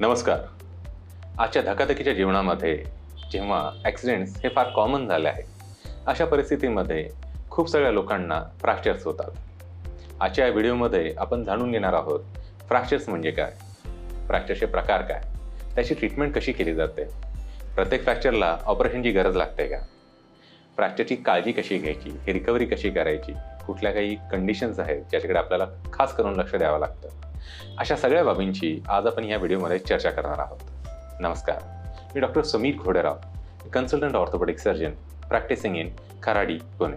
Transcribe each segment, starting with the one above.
नमस्कार. आजच्या धकाधकीच्या जीवनामध्ये जेव्हा ॲक्सिडेंट्स हे फार कॉमन झाले आहे अशा परिस्थितीमध्ये खूप सगळ्या लोकांना फ्रॅक्चर्स होतात. आजच्या या व्हिडिओमध्ये आपण जाणून घेणार आहोत फ्रॅक्चर्स म्हणजे काय? फ्रॅक्चरचे प्रकार काय? त्याची ट्रीटमेंट कशी केली जाते? प्रत्येक फ्रॅक्चरला ऑपरेशनची गरज लागते का? फ्रॅक्चरची काळजी कशी घ्यायची? ही रिकव्हरी कशी करायची? कुठल्या काही कंडिशन्स आहेत ज्याच्याकडे आपल्याला खास करून लक्ष द्यावं लागतं? अशा सगळ्या बाबींची आज आपण या व्हिडिओमध्ये चर्चा करणार आहोत. नमस्कार. मी doctor Sameer Ghoderao consultant orthopaedic surgeon practising in Kharadi Pune.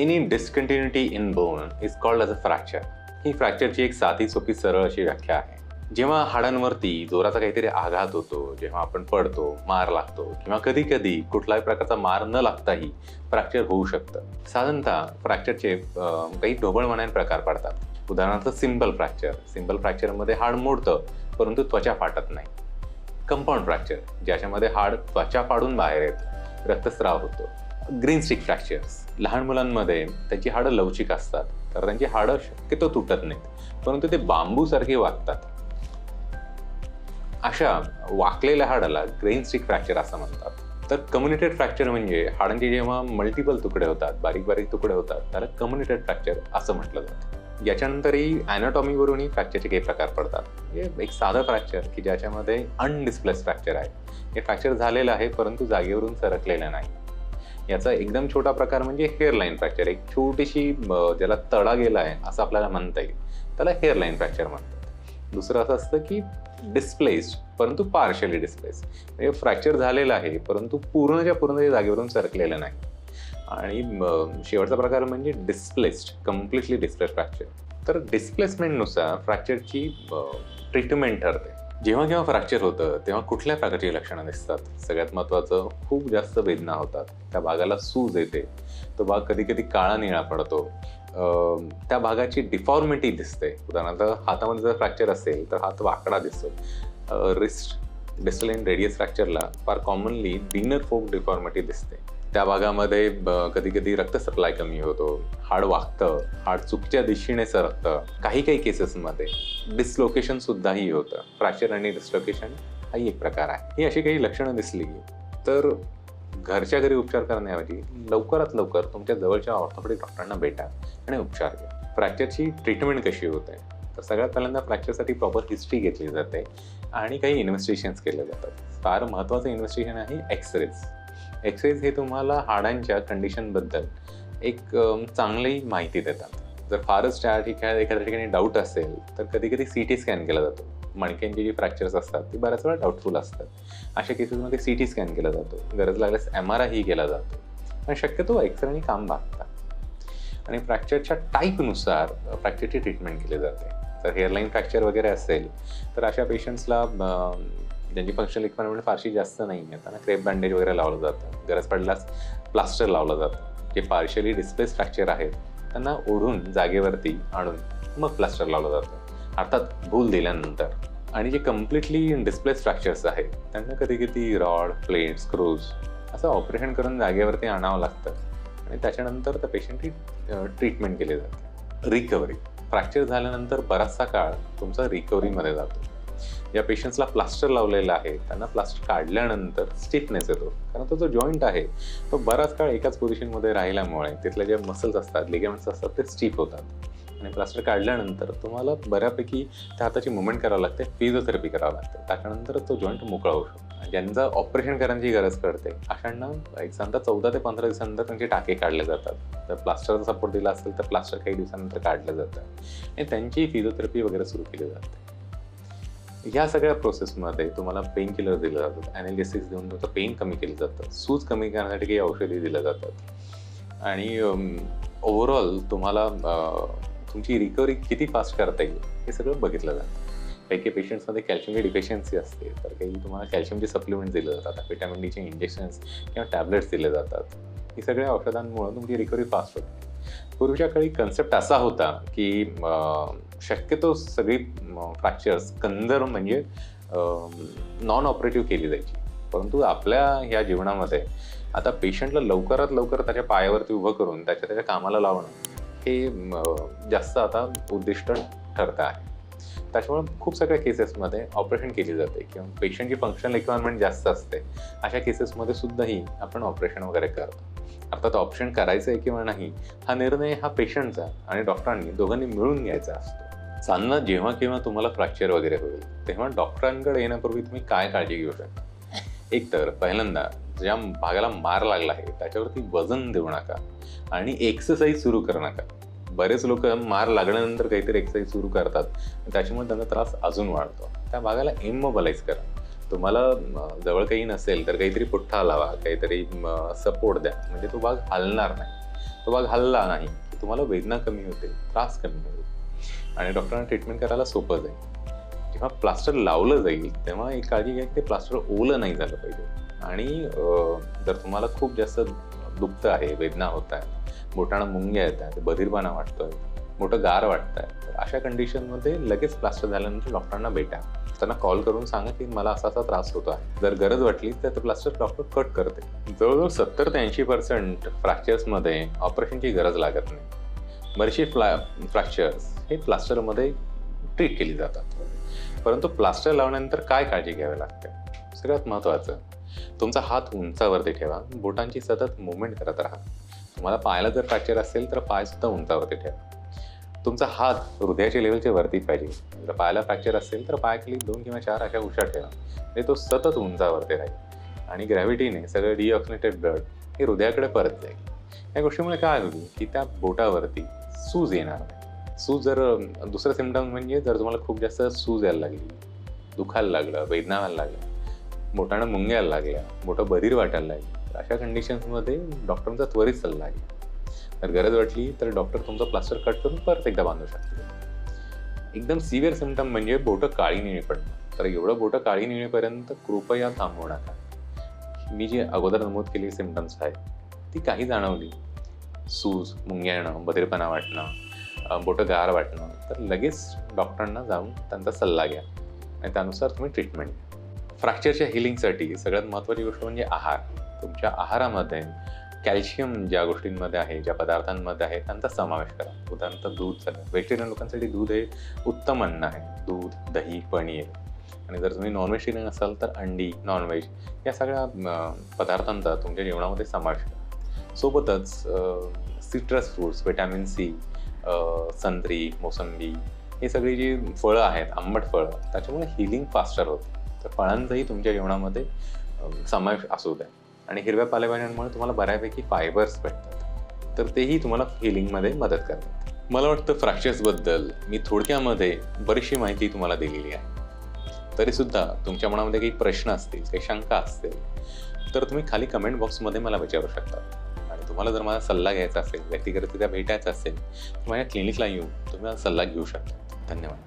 Any discontinuity in bone is called as a fracture ही फ्रॅक्चरची एक साधी सोपी सरळ अशी व्याख्या आहे. जेव्हा हाडांवरती जोराचा काहीतरी आघात होतो जेव्हा आपण पडतो मार लागतो किंवा कधी कधी कुठलाही प्रकारचा मार न लागताही फ्रॅक्चर होऊ शकतं. साधारणतः फ्रॅक्चरचे काही ढोबळमानाने प्रकार पडतात. उदाहरणार्थ सिंपल फ्रॅक्चर. सिंपल फ्रॅक्चरमध्ये हाड मोडतं परंतु त्वचा फाटत नाही. कंपाऊंड फ्रॅक्चर ज्याच्यामध्ये हाड त्वचा फाडून बाहेर येतं. रक्तस्राव होतो. Green stick fractures. लहान मुलांमध्ये त्यांची हाडं लवचिक असतात. तर त्यांची हाडं शक्यतो तुटत नाहीत. परंतु ते बांबूसारखे वागतात. अशा वाकलेल्या हाडाला ग्रेन स्टिक फ्रॅक्चर असं म्हणतात. तर कम्युनिटेड फ्रॅक्चर म्हणजे हाडांचे जेव्हा मल्टिपल तुकडे होतात बारीक बारीक तुकडे होतात त्याला कम्युनिटेड फ्रॅक्चर असं म्हटलं जातं. याच्यानंतरही अॅनाटॉमीवरूनही फ्रॅक्चरचे काही प्रकार पडतात. म्हणजे एक साधं फ्रॅक्चर की ज्याच्यामध्ये अनडिस्प्लेस फ्रॅक्चर आहे. हे फ्रॅक्चर झालेलं आहे परंतु जागेवरून सरकलेलं नाही. याचा एकदम छोटा प्रकार म्हणजे हेअरलाईन फ्रॅक्चर एक छोटीशी ज्याला तडा गेला आहे असं आपल्याला म्हणता येईल. त्याला हेअरलाईन फ्रॅक्चर म्हणतात. दुसरं असं असतं की डिस्प्लेस्ड परंतु पार्शली डिस्प्लेस म्हणजे फ्रॅक्चर झालेलं आहे परंतु पूर्णच्या पूर्ण त्या जागेवरून सरकलेलं नाही. आणि शेवटचा प्रकार म्हणजे डिस्प्लेस्ड कम्प्लिटली डिस्प्लेस फ्रॅक्चर तर डिस्प्लेसमेंटनुसार फ्रॅक्चरची ट्रीटमेंट ठरते. जेव्हा जेव्हा फ्रॅक्चर होतं तेव्हा कुठल्या प्रकारची लक्षणं दिसतात? सगळ्यात महत्त्वाचं खूप जास्त वेदना होतात. त्या भागाला सूज येते. तो भाग कधी कधी काळा निळा पडतो. त्या भागाची डिफॉर्मिटी दिसते. उदाहरणार्थ हातामध्ये जर फ्रॅक्चर असेल तर हात वाकडा दिसतो. रिस्ट डिस्टल इन रेडियस फ्रॅक्चरला फार कॉमनली बिनर फोक डिफॉर्मिटी दिसते. त्या भागामध्ये कधी कधी रक्त सप्लाय कमी होतो. हाड वागतं हाड चुकीच्या दिशेने सरकतं. काही काही केसेसमध्ये डिसलोकेशन सुद्धाही होतं. फ्रॅक्चर आणि डिसलोकेशन हाही एक प्रकार आहे. ही अशी काही लक्षणं दिसली. तर घरच्या घरी उपचार करण्याऐवजी लवकरात लवकर तुमच्या जवळच्या ऑर्थोपेडिक डॉक्टरांना भेटा आणि उपचार घ्या. फ्रॅक्चरची ट्रीटमेंट कशी होते? तर सगळ्यात पहिल्यांदा फ्रॅक्चरसाठी प्रॉपर हिस्ट्री घेतली जाते आणि काही इन्व्हेस्टिगेशन्स केले जातात. फार महत्त्वाचं इन्व्हेस्टिगेशन आहे एक्सरेज एक्सरेज हे तुम्हाला हाडांच्या कंडिशनबद्दल एक चांगली माहिती देतात. जर फारच त्या ठिकाणी एखाद्या ठिकाणी डाऊट असेल तर कधी कधी सी टी स्कॅन केला जातो. मणक्यांची जी फ्रॅक्चर्स असतात ती बऱ्याच वेळा डाऊटफुल असतात. अशा केसेसमध्ये सी टी स्कॅन केला जातो. गरज लागल्यास एम आर आयही केला जातो. पण शक्यतो एक्सरेने काम भागतात आणि फ्रॅक्चरच्या टाईपनुसार फ्रॅक्चरची ट्रीटमेंट केली जाते. तर हेअरलाईन फ्रॅक्चर वगैरे असेल तर अशा पेशंट्सला ज्यांची फंक्शनल रिक्वायरमेंट फारशी जास्त नाही आहे त्यांना क्रेप बँडेज वगैरे लावलं जातं. गरज पडल्यास प्लास्टर लावलं जातं. जे पार्शली डिस्प्लेस फ्रॅक्चर आहेत त्यांना ओढून जागेवरती आणून मग प्लास्टर लावलं जातं. अर्थात भूल दिल्यानंतर. आणि जे कम्प्लिटली डिस्प्ले स्ट्रक्चर्स आहेत त्यांना कधी कधी रॉड प्लेट स्क्रूज असं ऑपरेशन करून जागेवरती आणावं लागतं. आणि त्याच्यानंतर त्या पेशंटची ट्रीटमेंट केली जाते. रिकव्हरी फ्रॅक्चर झाल्यानंतर बराचसा काळ तुमचा रिकव्हरीमध्ये जातो. ज्या पेशंट्सला प्लास्टर लावलेला आहे त्यांना प्लास्टर काढल्यानंतर स्टिफनेस येतो. कारण तो जो जॉईंट आहे तो बराच काळ एकाच पोझिशनमध्ये राहिल्यामुळे तिथल्या ज्या मसल्स असतात लिगेमेंट्स असतात ते स्टिफ होतात. आणि प्लास्टर काढल्यानंतर तुम्हाला बऱ्यापैकी त्या हाताची मुवमेंट करावं लागते फिजिओथेरपी करावं लागते. त्याच्यानंतर तो जॉईंट मोकळा होऊ शकतो. ज्यांचं ऑपरेशन करण्याची गरज पडते अशांना एक सांगता चौदा ते पंधरा दिवसानंतर त्यांचे टाके काढले जातात. तर प्लास्टरचा सपोर्ट दिला असेल तर प्लास्टर काही दिवसानंतर काढलं जातं आणि त्यांची फिजिओथेरपी वगैरे सुरू केली जाते. ह्या सगळ्या प्रोसेसमध्ये तुम्हाला पेन किलर दिलं जातात ॲनालिसिस देऊन तुमचं पेन कमी केलं जातं. सूज कमी करण्यासाठी काही औषधी दिल्या जातात. आणि um, ओव्हरऑल तुम्हाला तुमची रिकव्हरी किती फास्ट करता येईल हे सगळं बघितलं जातं. काही काही पेशंट्समध्ये कॅल्शियमची डिफिशियन्सी असते तर काही तुम्हाला कॅल्शियमचे सप्लिमेंट दिले जातात व्हिटॅमिन डीचे इंजेक्शन्स किंवा टॅबलेट्स दिले जातात. ही सगळ्या औषधांमुळे तुमची रिकव्हरी फास्ट होते. पूर्वीच्या काळी कन्सेप्ट असा होता की शक्यतो सगळी फ्रॅक्चर्स कंदर म्हणजे नॉन ऑपरेटिव्ह केली जायची. परंतु आपल्या ह्या जीवनामध्ये आता पेशंटला लवकरात लवकर त्याच्या पायावरती उभं करून त्याच्या त्याच्या कामाला लावणं हे जास्त आता उद्दिष्ट ठरतं आहे. त्याच्यामुळे खूप सगळ्या केसेसमध्ये ऑपरेशन केली जाते किंवा पेशंटची फंक्शनल रिक्वायरमेंट जास्त असते. अशा केसेसमध्ये सुद्धाही आपण ऑपरेशन वगैरे करतो. अर्थात ऑप्शन करायचं आहे किंवा नाही हा निर्णय हा पेशंटचा आणि डॉक्टरांनी दोघांनी मिळून घ्यायचा असतो. चालणं जेव्हा केव्हा तुम्हाला फ्रॅक्चर वगैरे होईल तेव्हा डॉक्टरांकडे येण्यापूर्वी तुम्ही काय काळजी घेऊ शकता? एक तर पहिल्यांदा ज्या भागाला मार लागला आहे त्याच्यावरती वजन देऊ नका आणि एक्सरसाइज सुरू करू नका. बरेच लोक मार लागल्यानंतर काहीतरी एक्सरसाइज सुरू करतात. त्याच्यामुळे त्यांचा त्रास अजून वाढतो. त्या भागाला इमोबलाइज करा. तुम्हाला जवळ काही नसेल तर काहीतरी पुठ्ठा लावा काहीतरी सपोर्ट द्या. म्हणजे तो भाग हलणार नाही. तो भाग हलला नाही तुम्हाला वेदना कमी होते त्रास कमी होईल. आणि डॉक्टरांना ट्रीटमेंट करायला सोपं जाईल. जेव्हा प्लास्टर लावलं जाईल तेव्हा एक काळजी घ्या की ते प्लास्टर ओलं नाही झालं पाहिजे. आणि जर तुम्हाला खूप जास्त दुखतं आहे वेदना होत आहे बोटाणा मुंग्या येत आहेत बधीरपणा वाटतोय मोठं गार वाटतंय तर अशा कंडिशनमध्ये लगेच प्लास्टर झाल्यानंतर डॉक्टरांना भेटा. त्यांना कॉल करून सांगा की मला असा असा त्रास होतो आहे. जर गरज वाटली तर ते प्लास्टर डॉक्टर कट करते. जवळजवळ सत्तर ते ऐंशी पर्सेंट फ्रॅक्चर्समध्ये ऑपरेशनची गरज लागत नाही. बरेचसे फ्ला फ्रॅक्चर्स हे प्लास्टरमध्ये ट्रीट केली जातात. परंतु प्लास्टर लावल्यानंतर काय काळजी घ्यावी लागते? सगळ्यात महत्त्वाचं तुमचा हात उंचावरती ठेवा. बोटांची सतत मुवमेंट करत राहा. तुम्हाला पायाला जर फ्रॅक्चर असेल तर पाय सुद्धा उंचावरती ठेवा. तुमचा हात हृदयाच्या लेवलच्या वरती पाहिजे. जर पायाला फ्रॅक्चर असेल तर पायाखाली दोन किंवा चार अशा उशा ठेवा. म्हणजे तो सतत उंचावरती राहील. आणि ग्रॅव्हिटीने सगळं डिऑक्सिनेटेड ब्लड हे हृदयाकडे परत जाईल. या गोष्टीमुळे काय होईल की त्या बोटावरती सूज येणार नाही. सूज जर दुसरं सिमटम म्हणजे जर तुम्हाला खूप जास्त सूज यायला लागली दुखायला लागलं वेदना व्हायला लागलं बोटानं मुंग्यायला लागल्या मोठं बधीर वाटायला लागली. तर अशा कंडिशन्समध्ये डॉक्टरांचा त्वरित सल्ला आहे. जर गरज वाटली तर डॉक्टर तुमचं प्लास्टर कट करून परत एकदा बांधू शकतो एकदम सिव्हिअर सिमटम म्हणजे बोटं काळी निळे पडणं तर एवढं बोटं काळी निळेपर्यंत कृपया थांबवू नका. मी जी अगोदर नमूद केली सिमटम्स आहेत ती काही जाणवली. सूज मुंग्या येणं बधीरपणा वाटणं बोटं गार वाटणं तर लगेच डॉक्टरांना जाऊन त्यांचा सल्ला घ्या. आणि त्यानुसार तुम्ही ट्रीटमेंट घ्या. फ्रॅक्चरच्या हिलिंगसाठी सगळ्यात महत्त्वाची गोष्ट म्हणजे आहार. तुमच्या आहारामध्ये कॅल्शियम ज्या गोष्टींमध्ये आहे ज्या पदार्थांमध्ये आहे त्यांचा समावेश करा. उदाहरणार्थ दूध झालं. व्हेजिटेरियन लोकांसाठी दूध हे उत्तम अन्न आहे. दूध दही पनीर. आणि जर तुम्ही नॉन व्हेजिटेरियन असाल तर अंडी नॉनव्हेज या सगळ्या पदार्थांचा तुमच्या जेवणामध्ये समावेश करा. सोबतच सिट्रस फ्रूट्स व्हिटॅमिन सी संत्री मोसंबी ही सगळी जी फळं आहेत आंबट फळं त्याच्यामुळे हिलिंग फास्टर होते. तर फळांचाही तुमच्या जेवणामध्ये समावेश असू द्या. आणि हिरव्या पालेभाज्यांमुळे तुम्हाला बऱ्यापैकी फायबर्स भेटतात. तर तेही तुम्हाला हिलिंगमध्ये मदत करतात. मला वाटतं फ्रॅक्चर्सबद्दल मी थोडक्यामध्ये बरीचशी माहिती तुम्हाला दिलेली आहे. तरीसुद्धा तुमच्या मनामध्ये काही प्रश्न असतील काही शंका असतील तर तुम्ही खाली कमेंट बॉक्समध्ये मला विचारू शकता. आणि तुम्हाला जर माझा सल्ला घ्यायचा असेल व्यक्तिगतरित्या भेटायचा असेल तर माझ्या क्लिनिकला येऊन तुम्ही सल्ला घेऊ शकता. धन्यवाद.